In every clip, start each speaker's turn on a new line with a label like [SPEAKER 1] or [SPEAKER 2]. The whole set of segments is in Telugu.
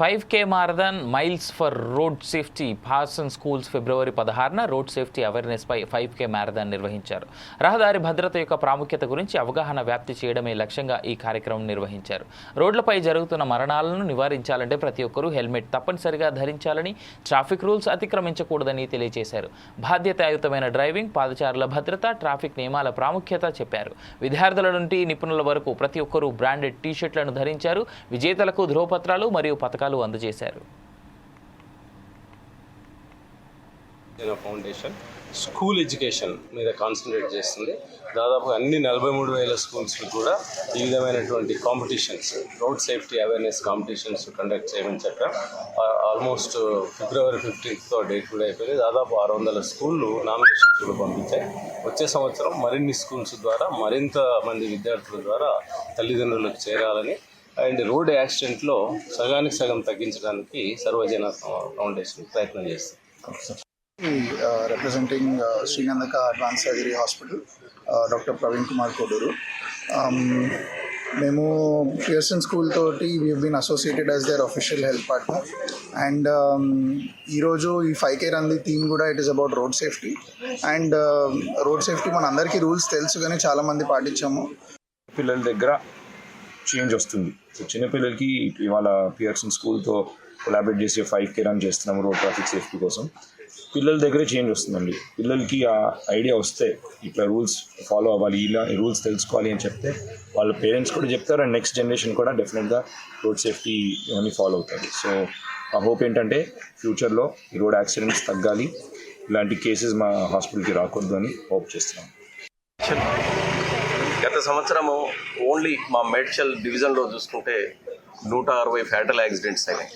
[SPEAKER 1] Five K marathon miles for road safety. Pearson schools ఫిబ్రవరి పదహారున రోడ్ సేఫ్టీ అవేర్నెస్ పై ఫైవ్ కే మారథాన్ నిర్వహించారు. రహదారి భద్రత యొక్క ప్రాముఖ్యత గురించి అవగాహన వ్యాప్తి చేయడమే లక్ష్యంగా ఈ కార్యక్రమం నిర్వహించారు. రోడ్లపై జరుగుతున్న మరణాలను నివారించాలంటే ప్రతి ఒక్కరూ హెల్మెట్ తప్పనిసరిగా ధరించాలని ట్రాఫిక్ రూల్స్ అతిక్రమించకూడదని తెలియజేశారు. బాధ్యతాయుతమైన డ్రైవింగ్ పాదచారుల భద్రత ట్రాఫిక్ నియమాల ప్రాముఖ్యత చెప్పారు. విద్యార్థుల నుండి నిపుణుల వరకు ప్రతి ఒక్కరూ బ్రాండెడ్ టీ షర్ట్లను ధరించారు. విజేతలకు ధ్రువపత్రాలు మరియు పథకాలు అందజేశారు.
[SPEAKER 2] ఫౌండేషన్ స్కూల్ ఎడ్యుకేషన్ మీద కాన్సన్ట్రేట్ చేస్తుంది. దాదాపు అన్ని నలభై మూడు వేల స్కూల్స్ కూడా ఈ విధమైనటువంటి competitions road safety awareness competitions conduct చేయమని చెప్పాం. ఆల్మోస్ట్ ఫిబ్రవరి ఫిఫ్టీన్త్తో డేట్ కూడా అయిపోయింది. దాదాపు ఆరు వందల స్కూళ్ళు నామినేషన్స్ కూడా పంపించాయి. వచ్చే సంవత్సరం మరిన్ని స్కూల్స్ ద్వారా మరింత మంది విద్యార్థుల ద్వారా తల్లిదండ్రులకు చేరాలని అండ్ రోడ్ యాక్సిడెంట్లో సగానికి సగం తగ్గించడానికి సర్వజన ఫౌండేషన్ ప్రయత్నం చేస్తుంది.
[SPEAKER 3] representing Srinandaka Advanced Surgery Hospital, uh, doctor Praveen Kumar Koduru మేము పియర్సన్ స్కూల్ తోటి we been associated as their official health partner and ఈరోజు ఈ ఫైవ్ కేర్ అంది థీమ్ కూడా it is about road safety and road safety మన అందరికీ రూల్స్ తెలుసు కానీ చాలామంది పాటించాము.
[SPEAKER 4] పిల్లల దగ్గర చేంజ్ వస్తుంది. సో చిన్నపిల్లలకి ఇవాళ పియర్సన్ స్కూల్తో కొలాబరేట్ చేసి ఫైవ్ కే రన్ చేస్తున్నాము రోడ్ ట్రాఫిక్ సేఫ్టీ కోసం. పిల్లల దగ్గరే చేంజ్ వస్తుందండి. పిల్లలకి ఆ ఐడియా వస్తే ఇట్లా రూల్స్ ఫాలో అవ్వాలి ఇలా రూల్స్ తెలుసుకోవాలి అని చెప్తే వాళ్ళ పేరెంట్స్ కూడా చెప్తారు అండ్ నెక్స్ట్ జనరేషన్ కూడా డెఫినెట్గా రోడ్ సేఫ్టీ ఇవన్నీ ఫాలో అవుతారు సో ఆ హోప్ ఏంటంటే ఫ్యూచర్లో ఈ రోడ్ యాక్సిడెంట్స్ తగ్గాలి. ఇలాంటి కేసెస్ మా హాస్పిటల్కి రాకూడదు అని హోప్ చేస్తున్నాం.
[SPEAKER 5] గత సంవత్సరము ఓన్లీ మా మేడ్చల్ డివిజన్లో చూసుకుంటే నూట అరవై ఫ్యాటల్ యాక్సిడెంట్స్ అయినాయి.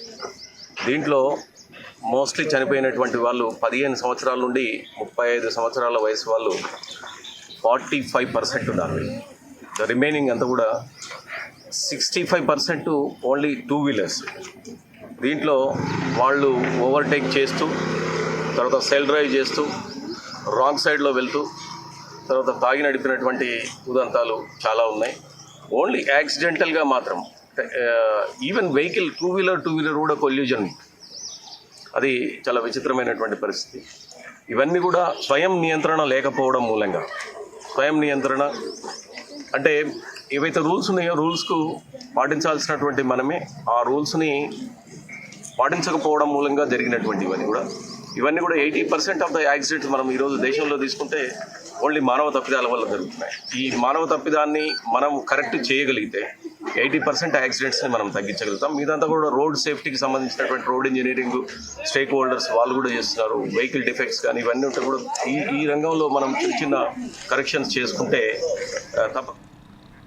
[SPEAKER 5] దీంట్లో మోస్ట్లీ చనిపోయినటువంటి వాళ్ళు పదిహేను సంవత్సరాల నుండి ముప్పై ఐదు సంవత్సరాల వయసు వాళ్ళు ఫార్టీ ఫైవ్ పర్సెంట్ ఉన్నారు. ద రిమైనింగ్ అంతా కూడా sixty five percent only two wheelers. దీంట్లో వాళ్ళు ఓవర్టేక్ చేస్తూ తర్వాత సెల్ డ్రైవ్ చేస్తూ రాంగ్ సైడ్లో వెళ్తూ తర్వాత తాగి నడిపినటువంటి ఉదంతాలు చాలా ఉన్నాయి. ఓన్లీ యాక్సిడెంటల్గా మాత్రం even vehicle two wheeler two wheeler కూడా కొల్యూజన్ అది చాలా విచిత్రమైనటువంటి పరిస్థితి. ఇవన్నీ కూడా స్వయం నియంత్రణ లేకపోవడం మూలంగా. స్వయం నియంత్రణ అంటే ఏవైతే రూల్స్ ఉన్నాయో రూల్స్కు పాటించాల్సినటువంటి మనమే ఆ రూల్స్ని పాటించకపోవడం మూలంగా జరిగినటువంటి ఇవన్నీ కూడా. ఇవన్నీ కూడా eighty percent of the accidents మనం ఈరోజు దేశంలో తీసుకుంటే ఓన్లీ మానవ తప్పిదాల వల్ల జరుగుతున్నాయి. ఈ మానవ తప్పిదాన్ని మనం కరెక్ట్ చేయగలిగితే ఎయిటీ పర్సెంట్ యాక్సిడెంట్స్ని మనం తగ్గించగలుగుతాం. మీదంతా కూడా రోడ్ సేఫ్టీకి సంబంధించినటువంటి రోడ్ ఇంజనీరింగ్ స్టేక్ హోల్డర్స్ వాళ్ళు కూడా చేస్తున్నారు. వెహికల్ డిఫెక్ట్స్ కానీ ఇవన్నీ ఉంటే కూడా ఈ ఈ రంగంలో మనం చిన్న చిన్న కరెక్షన్స్ చేసుకుంటే తప్ప